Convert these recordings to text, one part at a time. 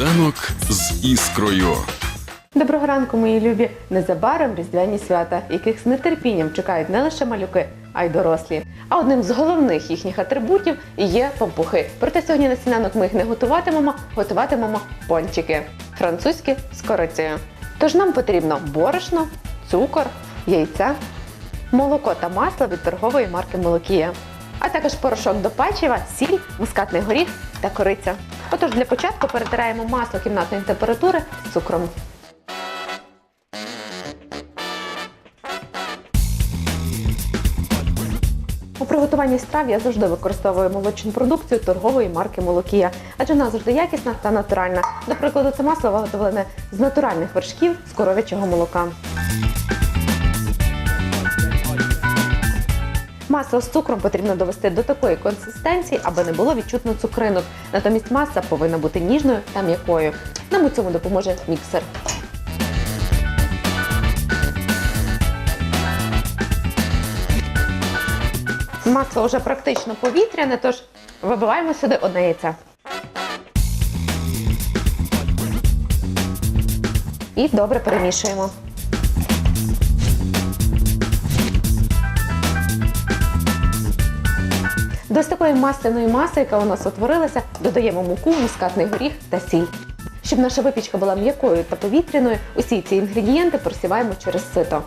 Сніданок з іскрою. Доброго ранку, мої любі! Незабаром різдвяні свята, яких з нетерпінням чекають не лише малюки, а й дорослі. А одним з головних їхніх атрибутів є пампухи. Проте сьогодні на сніданок ми їх не готуватимемо, готуватимемо пончики французькі з корицею. Тож нам потрібно борошно, цукор, яйця, молоко та масло від торгової марки Молокія, а також порошок до печива, сіль, мускатний горіх та кориця. Отож для початку перетираємо масло кімнатної температури цукром. У приготуванні страв я завжди використовую молочну продукцію торгової марки Молокія, адже вона завжди якісна та натуральна. До прикладу, це масло виготовлене з натуральних вершків з коров'ячого молока. Масло з цукром потрібно довести до такої консистенції, аби не було відчутно цукринок. Натомість маса повинна бути ніжною та м'якою. Нам у цьому допоможе міксер. Масло вже практично повітряне, тож вибиваємо сюди одне яйце. І добре перемішуємо. До такої масляної маси, яка у нас утворилася, додаємо муку, мускатний горіх та сіль. Щоб наша випічка була м'якою та повітряною, усі ці інгредієнти просіваємо через сито.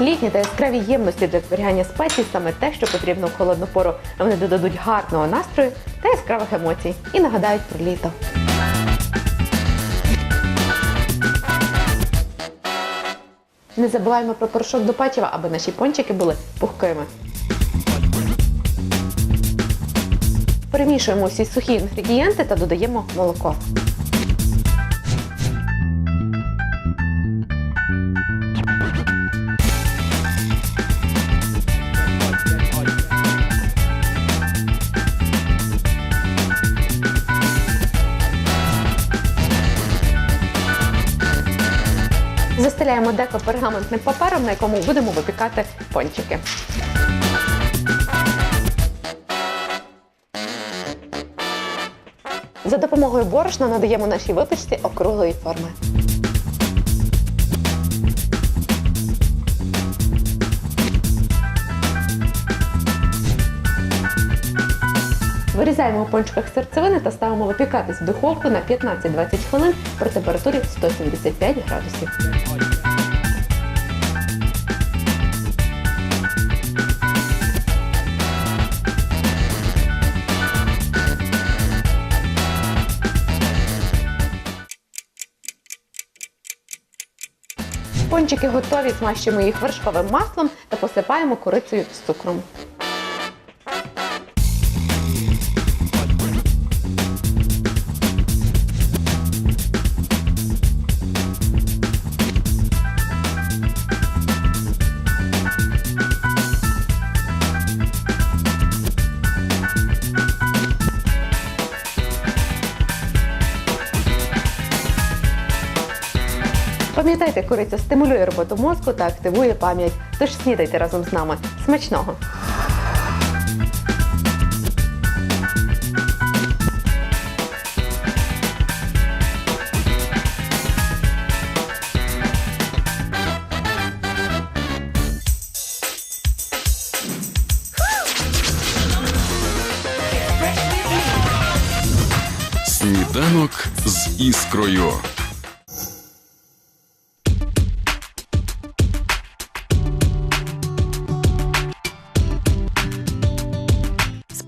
Літні та яскраві ємності для зберігання спецій саме те, що потрібно в холодну пору. Вони додадуть гарного настрою та яскравих емоцій і нагадають про літо. Не забуваємо про порошок до печива, аби наші пончики були пухкими. Перемішуємо всі сухі інгредієнти та додаємо молоко. Застеляємо деко пергаментним папером, на якому будемо випікати пончики. За допомогою борошна надаємо нашій випічці округлої форми. Вирізаємо у пончиках серцевини та ставимо випікатись в духовку на 15-20 хвилин при температурі 175 градусів. Пончики готові, змащуємо їх вершковим маслом та посипаємо корицею з цукром. Пам'ятайте, кориця стимулює роботу мозку та активує пам'ять. Тож снідайте разом з нами. Смачного! Сніданок з іскрою.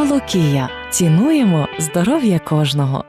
Молокія. Цінуємо здоров'я кожного.